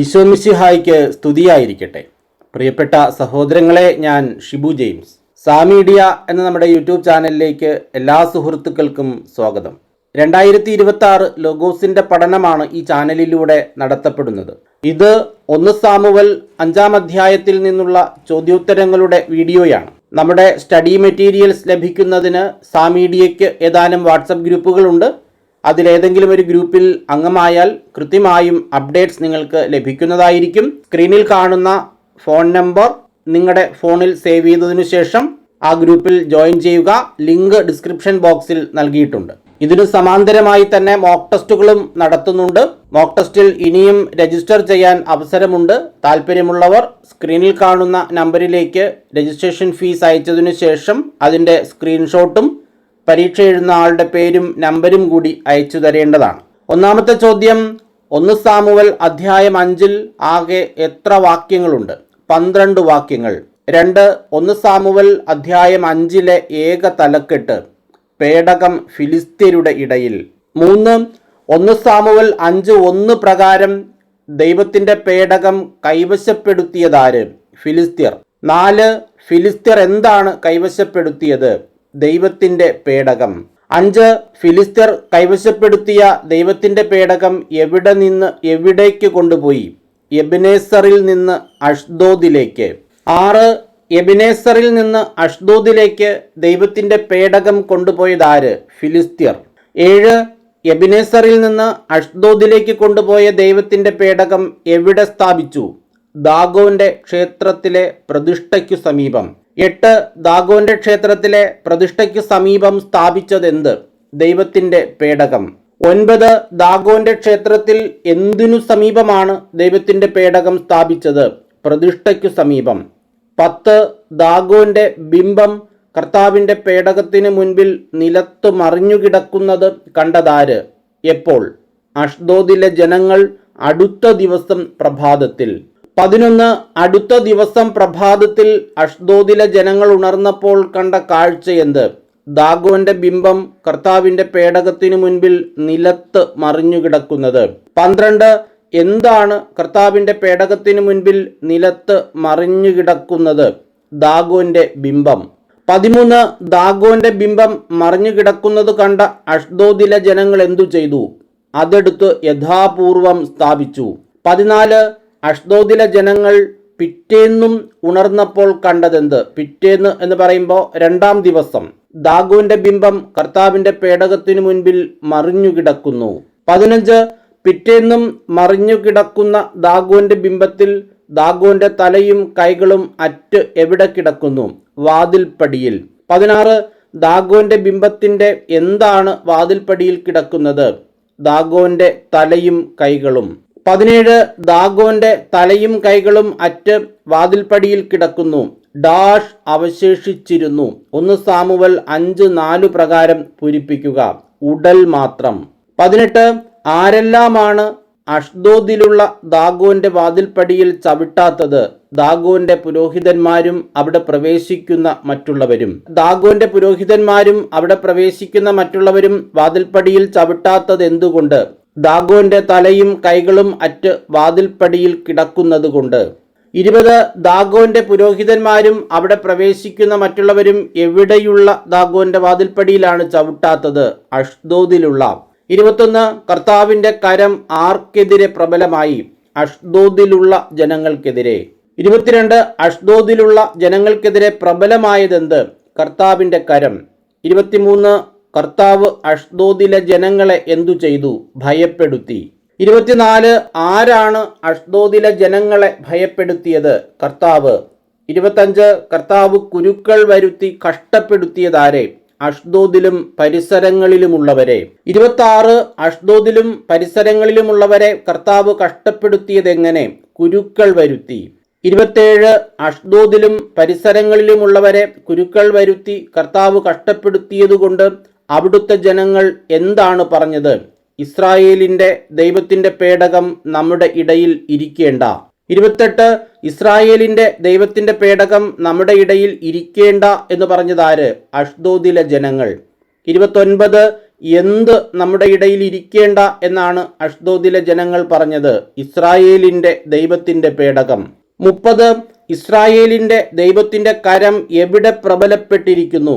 ഈശോമിശിഹായ്ക്ക് സ്തുതിയായിരിക്കട്ടെ. പ്രിയപ്പെട്ട സഹോദരങ്ങളെ ഞാൻ ഷിബു ജെയിംസ്. സാമീഡിയ എന്ന നമ്മുടെ യൂട്യൂബ് ചാനലിലേക്ക് എല്ലാ സുഹൃത്തുക്കൾക്കും സ്വാഗതം. രണ്ടായിരത്തി ഇരുപത്തി ആറ് ലോഗോസിന്റെ പഠനമാണ് ഈ ചാനലിലൂടെ നടത്തപ്പെടുന്നത്. ഇത് ഒന്ന് സാമുവൽ അഞ്ചാം അധ്യായത്തിൽ നിന്നുള്ള ചോദ്യോത്തരങ്ങളുടെ വീഡിയോയാണ്. നമ്മുടെ സ്റ്റഡി മെറ്റീരിയൽസ് ലഭിക്കുന്നതിന് സാമീഡിയയ്ക്ക് ഏതാനും വാട്സപ്പ് ഗ്രൂപ്പുകളുണ്ട്. അതിലേതെങ്കിലും ഒരു ഗ്രൂപ്പിൽ അംഗമായാൽ കൃത്യമായും അപ്ഡേറ്റ്സ് നിങ്ങൾക്ക് ലഭിക്കുന്നതായിരിക്കും. സ്ക്രീനിൽ കാണുന്ന ഫോൺ നമ്പർ നിങ്ങളുടെ ഫോണിൽ സേവ് ചെയ്തതിനു ശേഷം ആ ഗ്രൂപ്പിൽ ജോയിൻ ചെയ്യുക. ലിങ്ക് ഡിസ്ക്രിപ്ഷൻ ബോക്സിൽ നൽകിയിട്ടുണ്ട്. ഇതിനു സമാന്തരമായി തന്നെ മോക്ക് ടെസ്റ്റുകളും നടത്തുന്നുണ്ട്. മോക്ക് ടെസ്റ്റിൽ ഇനിയും രജിസ്റ്റർ ചെയ്യാൻ അവസരമുണ്ട്. താല്പര്യമുള്ളവർ സ്ക്രീനിൽ കാണുന്ന നമ്പറിലേക്ക് രജിസ്ട്രേഷൻ ഫീസ് അയച്ചതിനു ശേഷം അതിന്റെ സ്ക്രീൻഷോട്ടും പരീക്ഷ എഴുതുന്ന ആളുടെ പേരും നമ്പരും കൂടി അയച്ചു തരേണ്ടതാണ്. ഒന്നാമത്തെ ചോദ്യം ഒന്ന് സാമുവൽ അധ്യായം അഞ്ചിൽ ആകെ എത്ര വാക്യങ്ങളുണ്ട്? പന്ത്രണ്ട് വാക്യങ്ങൾ. രണ്ട് ഒന്ന് സാമുവൽ അധ്യായം അഞ്ചിലെ ഏക തലക്കെട്ട് പേടകം ഫിലിസ്തീനയുടെ ഇടയിൽ. മൂന്ന് ഒന്ന് സാമുവൽ അഞ്ച് ഒന്ന് പ്രകാരം ദൈവത്തിന്റെ പേടകം കൈവശപ്പെടുത്തിയതാര്? ഫിലിസ്തീർ നാല് ഫിലിസ്തീർ എന്താണ് കൈവശപ്പെടുത്തിയത്? ദൈവത്തിന്റെ പേടകം. അഞ്ച് ഫിലിസ്തീർ കൈവശപ്പെടുത്തിയ ദൈവത്തിന്റെ പേടകം എവിടെ നിന്ന് എവിടേക്ക് കൊണ്ടുപോയി? എബിനേസറിൽ നിന്ന് അഷ്ദോദിലേക്ക്. ആറ് എബിനേസറിൽ നിന്ന് അഷ്ദോദിലേക്ക് ദൈവത്തിന്റെ പേടകം കൊണ്ടുപോയതാര് ഫിലിസ്തീർ. ഏഴ് എബിനേസറിൽ നിന്ന് അഷ്ദോദിലേക്ക് കൊണ്ടുപോയ ദൈവത്തിന്റെ പേടകം എവിടെ സ്ഥാപിച്ചു? ദാഗോന്റെ ക്ഷേത്രത്തിലെ പ്രതിഷ്ഠയ്ക്കു സമീപം. എട്ട് ദാഗോന്റെ ക്ഷേത്രത്തിലെ പ്രതിഷ്ഠയ്ക്ക് സമീപം സ്ഥാപിച്ചതെന്ത്? ദൈവത്തിന്റെ പേടകം. ഒൻപത് ദാഗോന്റെ ക്ഷേത്രത്തിൽ എന്തിനു സമീപമാണ് ദൈവത്തിന്റെ പേടകം സ്ഥാപിച്ചത്? പ്രതിഷ്ഠയ്ക്കു സമീപം. പത്ത് ദാഗോന്റെ ബിംബം കർത്താവിന്റെ പേടകത്തിന് മുൻപിൽ നിലത്ത് മറിഞ്ഞുകിടക്കുന്നത് കണ്ടതാര്? എപ്പോൾ? അഷ്ദോദിലെ ജനങ്ങൾ അടുത്ത ദിവസം പ്രഭാതത്തിൽ. പതിനൊന്ന് അടുത്ത ദിവസം പ്രഭാതത്തിൽ അഷ്ദോദിലെ ജനങ്ങൾ ഉണർന്നപ്പോൾ കണ്ട കാഴ്ച എന്ത്? ദാഗോന്റെ ബിംബം കർത്താവിന്റെ പേടകത്തിനു മുൻപിൽ നിലത്ത് മറിഞ്ഞുകിടക്കുന്നത് പന്ത്രണ്ട് എന്താണ് കർത്താവിന്റെ പേടകത്തിനു മുൻപിൽ നിലത്ത് മറിഞ്ഞുകിടക്കുന്നത് ദാഗോന്റെ ബിംബം. പതിമൂന്ന് ദാഗോന്റെ ബിംബം മറിഞ്ഞുകിടക്കുന്നത് കണ്ട അഷ്ദോദിലെ ജനങ്ങൾ എന്തു ചെയ്തു? അതെടുത്ത് യഥാപൂർവം സ്ഥാപിച്ചു. പതിനാല് അഷ്ദോദിലെ ജനങ്ങൾ പിറ്റേന്നും ഉണർന്നപ്പോൾ കണ്ടതെന്ത്? പിറ്റേന്ന് എന്ന് പറയുമ്പോൾ രണ്ടാം ദിവസം. ദാഗുവിന്റെ ബിംബം കർത്താവിന്റെ പേടകത്തിനു മുൻപിൽ മറിഞ്ഞു കിടക്കുന്നു. പതിനഞ്ച് പിറ്റേന്നും മറിഞ്ഞു കിടക്കുന്ന ദാഗുവിന്റെ ബിംബത്തിൽ ദാഗുവിന്റെ തലയും കൈകളും അറ്റ് എവിടെ കിടക്കുന്നു? വാതിൽപ്പടിയിൽ. പതിനാറ് ദാഗോന്റെ ബിംബത്തിന്റെ എന്താണ് വാതിൽപ്പടിയിൽ കിടക്കുന്നത്? ദാഗോന്റെ തലയും കൈകളും. പതിനേഴ് ദാഗോന്റെ തലയും കൈകളും അറ്റ് വാതിൽപ്പടിയിൽ കിടക്കുന്നു. ഡാഷ് അവശേഷിച്ചിരുന്നു. ഒന്ന് സാമുവൽ അഞ്ച് നാലു പ്രകാരം പൂരിപ്പിക്കുക. ഉടൽ മാത്രം. പതിനെട്ട് ആരെല്ലാമാണ് അഷ്ദോദിലുള്ള ദാഗോന്റെ വാതിൽപ്പടിയിൽ ചവിട്ടാത്തത്? ദാഗോന്റെ പുരോഹിതന്മാരും അവിടെ പ്രവേശിക്കുന്ന മറ്റുള്ളവരും. ദാഗോന്റെ പുരോഹിതന്മാരും അവിടെ പ്രവേശിക്കുന്ന മറ്റുള്ളവരും വാതിൽപ്പടിയിൽ ചവിട്ടാത്തത് എന്തുകൊണ്ട് ദാഗോന്റെ തലയും കൈകളും അറ്റ് വാതിൽപ്പടിയിൽ കിടക്കുന്നതുകൊണ്ട്. ഇരുപത് ദാഗോന്റെ പുരോഹിതന്മാരും അവിടെ പ്രവേശിക്കുന്ന മറ്റുള്ളവരും എവിടെയുള്ള ദാഗോന്റെ വാതിൽപ്പടിയിലാണ് ചവിട്ടാത്തത് അഷ്ദോദിലുള്ള. ഇരുപത്തൊന്ന് കർത്താവിന്റെ കരം ആർക്കെതിരെ പ്രബലമായി? അഷ്ദോദിലുള്ള ജനങ്ങൾക്കെതിരെ. ഇരുപത്തിരണ്ട് അഷ്ദോദിലുള്ള ജനങ്ങൾക്കെതിരെ പ്രബലമായതെന്ത്? കർത്താവിന്റെ കരം. ഇരുപത്തിമൂന്ന് കർത്താവ് അഷ്ദോദിലെ ജനങ്ങളെ എന്തു ചെയ്തു? ഭയപ്പെടുത്തി. ഇരുപത്തിനാല് ആരാണ് അഷ്ദോദിലെ ജനങ്ങളെ ഭയപ്പെടുത്തിയത്? കർത്താവ്. ഇരുപത്തഞ്ച് കർത്താവ് കുരുക്കൾ വരുത്തി കഷ്ടപ്പെടുത്തിയതാരെ? അഷ്ദോദിലും പരിസരങ്ങളിലുമുള്ളവരെ. ഇരുപത്തി ആറ് അഷ്ദോദിലും പരിസരങ്ങളിലുമുള്ളവരെ കർത്താവ് കഷ്ടപ്പെടുത്തിയതെങ്ങനെ? കുരുക്കൾ വരുത്തി. ഇരുപത്തേഴ് അഷ്ദോദിലും പരിസരങ്ങളിലുമുള്ളവരെ കുരുക്കൾ വരുത്തി കർത്താവ് കഷ്ടപ്പെടുത്തിയതുകൊണ്ട് അവിടുത്തെ ജനങ്ങൾ എന്താണ് പറഞ്ഞത്? ഇസ്രായേലിന്റെ ദൈവത്തിന്റെ പേടകം നമ്മുടെ ഇടയിൽ ഇരിക്കേണ്ട. ഇരുപത്തെട്ട് ഇസ്രായേലിന്റെ ദൈവത്തിന്റെ പേടകം നമ്മുടെ ഇടയിൽ ഇരിക്കേണ്ട എന്ന് പറഞ്ഞതാര് അഷ്ദോദിലെ ജനങ്ങൾ. ഇരുപത്തൊൻപത് എന്ത് നമ്മുടെ ഇടയിൽ ഇരിക്കേണ്ട എന്നാണ് അഷ്ദോദിലെ ജനങ്ങൾ പറഞ്ഞത്? ഇസ്രായേലിന്റെ ദൈവത്തിന്റെ പേടകം. മുപ്പത് ഇസ്രായേലിന്റെ ദൈവത്തിന്റെ കരം എവിടെ പ്രബലപ്പെട്ടിരിക്കുന്നു?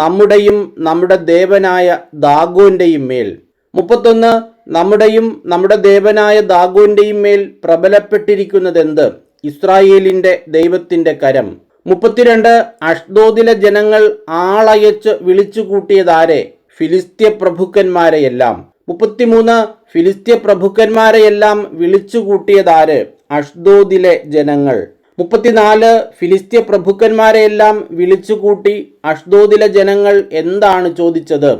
നമ്മുടെയും നമ്മുടെ ദേവനായ ദാഗോന്റെയും മേൽ. മുപ്പത്തൊന്ന് നമ്മുടെയും നമ്മുടെ ദേവനായ ദാഗോന്റെയും മേൽ പ്രബലപ്പെട്ടിരിക്കുന്നത് എന്ത് ഇസ്രായേലിന്റെ ദൈവത്തിന്റെ കരം. മുപ്പത്തിരണ്ട് അഷ്ദോദിലെ ജനങ്ങൾ ആളയച്ച് വിളിച്ചു കൂട്ടിയതാരെ ഫിലിസ്ത്യ പ്രഭുക്കന്മാരെയെല്ലാം. മുപ്പത്തിമൂന്ന് ഫിലിസ്ത്യ പ്രഭുക്കന്മാരെയെല്ലാം വിളിച്ചു കൂട്ടിയതാര് അഷ്ദോദിലെ ജനങ്ങൾ. മുപ്പത്തിനാല് ഫിലിസ്ത്യ പ്രഭുക്കന്മാരെയെല്ലാം വിളിച്ചുകൂട്ടി അഷ്ദോദിലെ ജനങ്ങൾ എന്താണ് ചോദിച്ചത്?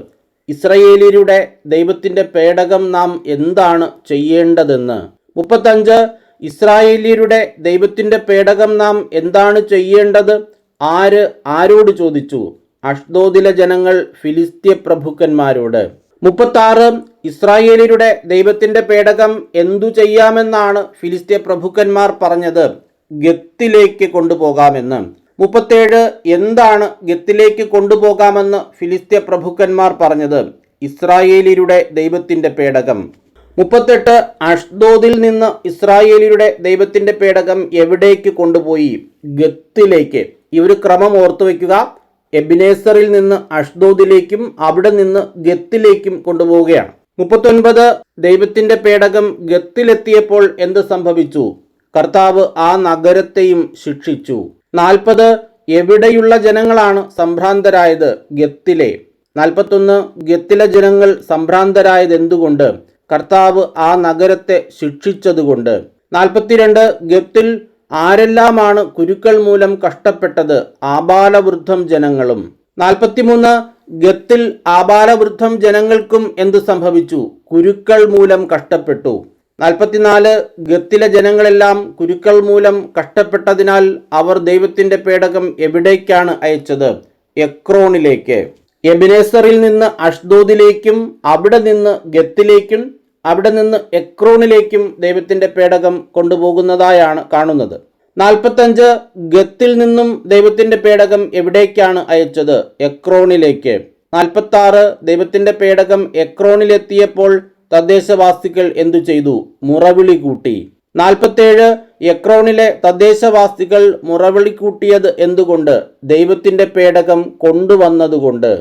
ഇസ്രയേലിയരുടെ ദൈവത്തിന്റെ പേടകം നാം എന്താണ് ചെയ്യേണ്ടതെന്ന്? മുപ്പത്തഞ്ച് ഇസ്രായേലിയരുടെ ദൈവത്തിന്റെ പേടകം നാം എന്താണ് ചെയ്യേണ്ടത്? ആര് ആരോട് ചോദിച്ചു? അഷ്ദോദിലെ ജനങ്ങൾ ഫിലിസ്തീയ പ്രഭുക്കന്മാരോട്. മുപ്പത്താറ് ഇസ്രായേലിയരുടെ ദൈവത്തിന്റെ പേടകം എന്തു ചെയ്യാമെന്നാണ് ഫിലിസ്തീയ പ്രഭുക്കന്മാർ പറഞ്ഞത്? ഗത്തിലേക്ക് കൊണ്ടുപോകാമെന്ന്. മുപ്പത്തേഴ് എന്താണ് ഗത്തിലേക്ക് കൊണ്ടുപോകാമെന്ന് ഫിലിസ്ത്യ പ്രഭുക്കന്മാർ പറഞ്ഞത് ഇസ്രായേലിയുടെ ദൈവത്തിന്റെ പേടകം. മുപ്പത്തെട്ട് അഷ്ദോദിൽ നിന്ന് ഇസ്രായേലിയുടെ ദൈവത്തിന്റെ പേടകം എവിടേക്ക് കൊണ്ടുപോയി? ഗത്തിലേക്ക്. ഈ ഒരു ക്രമം ഓർത്തു വയ്ക്കുക. എബിനേസറിൽ നിന്ന് അഷ്ദോദിലേക്കും അവിടെ നിന്ന് ഗത്തിലേക്കും കൊണ്ടുപോവുകയാണ്. മുപ്പത്തൊൻപത് ദൈവത്തിന്റെ പേടകം ഗത്തിലെത്തിയപ്പോൾ എന്ത് സംഭവിച്ചു? കർത്താവ് ആ നഗരത്തെയും ശിക്ഷിച്ചു. നാൽപ്പത് എവിടെയുള്ള ജനങ്ങളാണ് സംഭ്രാന്തരായത്? ഗത്തിലെ. നാൽപ്പത്തൊന്ന് ഗത്തിലെ ജനങ്ങൾ സംഭ്രാന്തരായത് എന്തുകൊണ്ട് കർത്താവ് ആ നഗരത്തെ ശിക്ഷിച്ചതുകൊണ്ട്. നാൽപ്പത്തിരണ്ട് ഗത്തിൽ ആരെല്ലാമാണ് കുരുക്കൾ മൂലം കഷ്ടപ്പെട്ടത്? ആബാലവൃദ്ധം ജനങ്ങളും. നാൽപ്പത്തിമൂന്ന് ഗത്തിൽ ആബാലവൃദ്ധം ജനങ്ങൾക്കും എന്ത് സംഭവിച്ചു? കുരുക്കൾ മൂലം കഷ്ടപ്പെട്ടു. നാൽപ്പത്തിനാല് ഗത്തിലെ ജനങ്ങളെല്ലാം കുരുക്കൾ മൂലം കഷ്ടപ്പെട്ടതിനാൽ അവർ ദൈവത്തിന്റെ പേടകം എവിടേക്കാണ് അയച്ചത്? എക്രോണിലേക്ക്. എബിനേസറിൽ നിന്ന് അഷ്ദോദിലേക്കും അവിടെ നിന്ന് ഗത്തിലേക്കും അവിടെ നിന്ന് എക്രോണിലേക്കും ദൈവത്തിന്റെ പേടകം കൊണ്ടുപോകുന്നതായാണ് കാണുന്നത്. നാൽപ്പത്തഞ്ച് ഗത്തിൽ നിന്നും ദൈവത്തിന്റെ പേടകം എവിടേക്കാണ് അയച്ചത്? എക്രോണിലേക്ക്. നാൽപ്പത്താറ് ദൈവത്തിന്റെ പേടകം എക്രോണിലെത്തിയപ്പോൾ തദ്ദേശവാസികൾ എന്തു ചെയ്തു? മുറവിളി കൂട്ടി. നാൽപ്പത്തേഴ് എക്രോണിലെ തദ്ദേശവാസികൾ മുറവിളി കൂട്ടിയത് എന്തുകൊണ്ട്? ദൈവത്തിന്റെ പേടകം കൊണ്ടുവന്നതുകൊണ്ട്.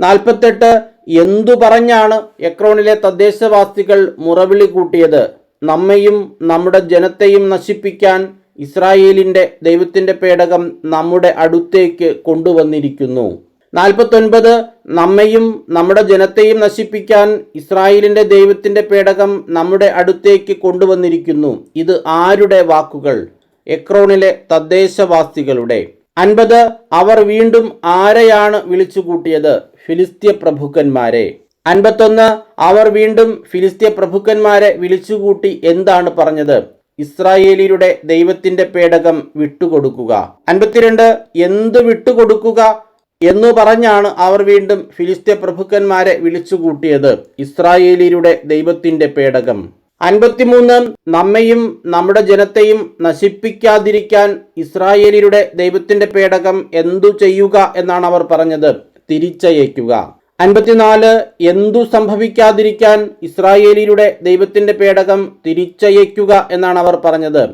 നാൽപ്പത്തെട്ട് എന്തു പറഞ്ഞാണ് എക്രോണിലെ തദ്ദേശവാസികൾ മുറവിളി കൂട്ടിയത്? നമ്മയും നമ്മുടെ ജനത്തെയും നശിപ്പിക്കാൻ ഇസ്രായേലിന്റെ ദൈവത്തിന്റെ പേടകം നമ്മുടെ അടുത്തേക്ക് കൊണ്ടുവന്നിരിക്കുന്നു. നാൽപ്പത്തൊൻപത് നമ്മയും നമ്മുടെ ജനത്തെയും നശിപ്പിക്കാൻ ഇസ്രായേലിന്റെ ദൈവത്തിന്റെ പേടകം നമ്മുടെ അടുത്തേക്ക് കൊണ്ടുവന്നിരിക്കുന്നു. ഇത് ആരുടെ വാക്കുകൾ? എക്രോണിലെ തദ്ദേശവാസികളുടെ. അൻപത് അവർ വീണ്ടും ആരെയാണ് വിളിച്ചുകൂട്ടിയത്? ഫിലിസ്ത്യ പ്രഭുക്കന്മാരെ. അൻപത്തൊന്ന് അവർ വീണ്ടും ഫിലിസ്ത്യ പ്രഭുക്കന്മാരെ വിളിച്ചുകൂട്ടി എന്താണ് പറഞ്ഞത്? ഇസ്രായേലിയുടെ ദൈവത്തിന്റെ പേടകം വിട്ടുകൊടുക്കുക. അൻപത്തിരണ്ട് എന്ത് വിട്ടുകൊടുക്കുക? എന്നു പറഞ്ഞാണ് അവർ വീണ്ടും ഫിലിസ്തീൻ പ്രഭുക്കന്മാരെ വിളിച്ചുകൂട്ടിയത്. ഇസ്രായേലിയരുടെ ദൈവത്തിന്റെ പേടകം. അൻപത്തിമൂന്ന് നമ്മയും നമ്മുടെ ജനത്തെയും നശിപ്പിക്കാതിരിക്കാൻ ഇസ്രായേലിയരുടെ ദൈവത്തിന്റെ പേടകം എന്തു ചെയ്യുക എന്നാണ് അവർ പറഞ്ഞത്. തിരിച്ചയക്കുക അൻപത്തിനാല് എന്തു സംഭവിക്കാതിരിക്കാൻ ഇസ്രായേലിയുടെ ദൈവത്തിന്റെ പേടകം തിരിച്ചയക്കുക എന്നാണ് അവർ പറഞ്ഞത്.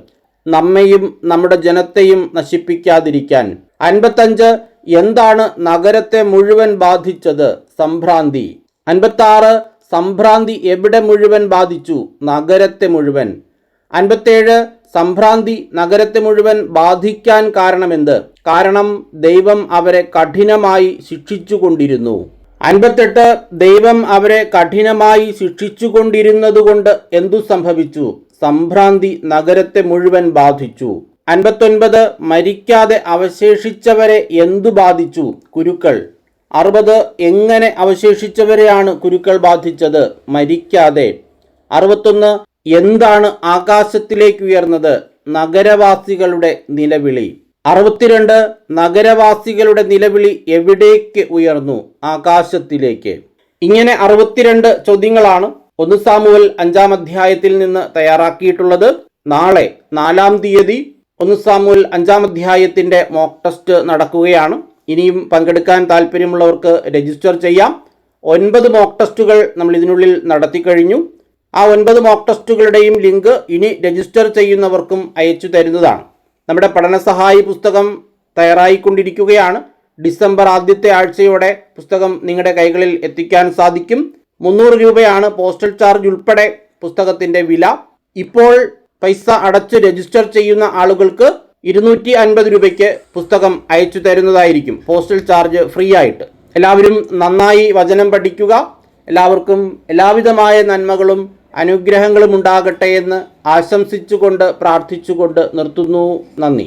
നമ്മയും നമ്മുടെ ജനത്തെയും നശിപ്പിക്കാതിരിക്കാൻ. അൻപത്തഞ്ച് എന്താണ് നഗരത്തെ മുഴുവൻ ബാധിച്ചത്? സംഭ്രാന്തി. അൻപത്താറ് സംഭ്രാന്തി എവിടെ മുഴുവൻ ബാധിച്ചു? നഗരത്തെ മുഴുവൻ. അൻപത്തേഴ് സംഭ്രാന്തി നഗരത്തെ മുഴുവൻ ബാധിക്കാൻ കാരണമെന്ത്? കാരണം ദൈവം അവരെ കഠിനമായി ശിക്ഷിച്ചുകൊണ്ടിരുന്നു. അൻപത്തെട്ട് ദൈവം അവരെ കഠിനമായി ശിക്ഷിച്ചുകൊണ്ടിരുന്നതുകൊണ്ട് എന്തു സംഭവിച്ചു? സംഭ്രാന്തി നഗരത്തെ മുഴുവൻ ബാധിച്ചു. അൻപത്തൊൻപത് മരിക്കാതെ അവശേഷിച്ചവരെ എന്തു ബാധിച്ചു? കുരുക്കൾ. അറുപത് എങ്ങനെ അവശേഷിച്ചവരെയാണ് കുരുക്കൾ ബാധിച്ചത്? മരിക്കാതെ. അറുപത്തൊന്ന് എന്താണ് ആകാശത്തിലേക്ക് ഉയർന്നത്? നഗരവാസികളുടെ നിലവിളി. അറുപത്തിരണ്ട് നഗരവാസികളുടെ നിലവിളി എവിടേക്ക് ഉയർന്നു? ആകാശത്തിലേക്ക്. ഇങ്ങനെ അറുപത്തിരണ്ട് ചോദ്യങ്ങളാണ് ഒന്ന് സാമുവൽ അഞ്ചാം അധ്യായത്തിൽ നിന്ന് തയ്യാറാക്കിയിട്ടുള്ളത്. നാളെ നാലാം തീയതി ഒന്ന് സാമൂൽ അഞ്ചാം അധ്യായത്തിന്റെ മോക്ക് ടെസ്റ്റ് നടക്കുകയാണ്. ഇനിയും പങ്കെടുക്കാൻ താല്പര്യമുള്ളവർക്ക് രജിസ്റ്റർ ചെയ്യാം. ഒൻപത് മോക്ക് ടെസ്റ്റുകൾ നമ്മൾ ഇതിനുള്ളിൽ നടത്തി കഴിഞ്ഞു. ആ ഒൻപത് മോക്ക് ടെസ്റ്റുകളുടെയും ലിങ്ക് ഇനി രജിസ്റ്റർ ചെയ്യുന്നവർക്കും അയച്ചു തരുന്നതാണ്. നമ്മുടെ പഠനസഹായി പുസ്തകം തയ്യാറായിക്കൊണ്ടിരിക്കുകയാണ്. ഡിസംബർ ആദ്യത്തെ ആഴ്ചയോടെ പുസ്തകം നിങ്ങളുടെ കൈകളിൽ എത്തിക്കാൻ സാധിക്കും. മുന്നൂറ് രൂപയാണ് പോസ്റ്റൽ ചാർജ് ഉൾപ്പെടെ പുസ്തകത്തിന്റെ വില. ഇപ്പോൾ പൈസ അടച്ച് രജിസ്റ്റർ ചെയ്യുന്ന ആളുകൾക്ക് ഇരുന്നൂറ്റി അൻപത് രൂപയ്ക്ക് പുസ്തകം അയച്ചു തരുന്നതായിരിക്കും. പോസ്റ്റൽ ചാർജ് ഫ്രീ ആയിട്ട്. എല്ലാവരും നന്നായി വചനം പഠിക്കുക. എല്ലാവർക്കും എല്ലാവിധമായ നന്മകളും അനുഗ്രഹങ്ങളും ഉണ്ടാകട്ടെ എന്ന് ആശംസിച്ചുകൊണ്ട് പ്രാർത്ഥിച്ചുകൊണ്ട് നിർത്തുന്നു. നന്ദി.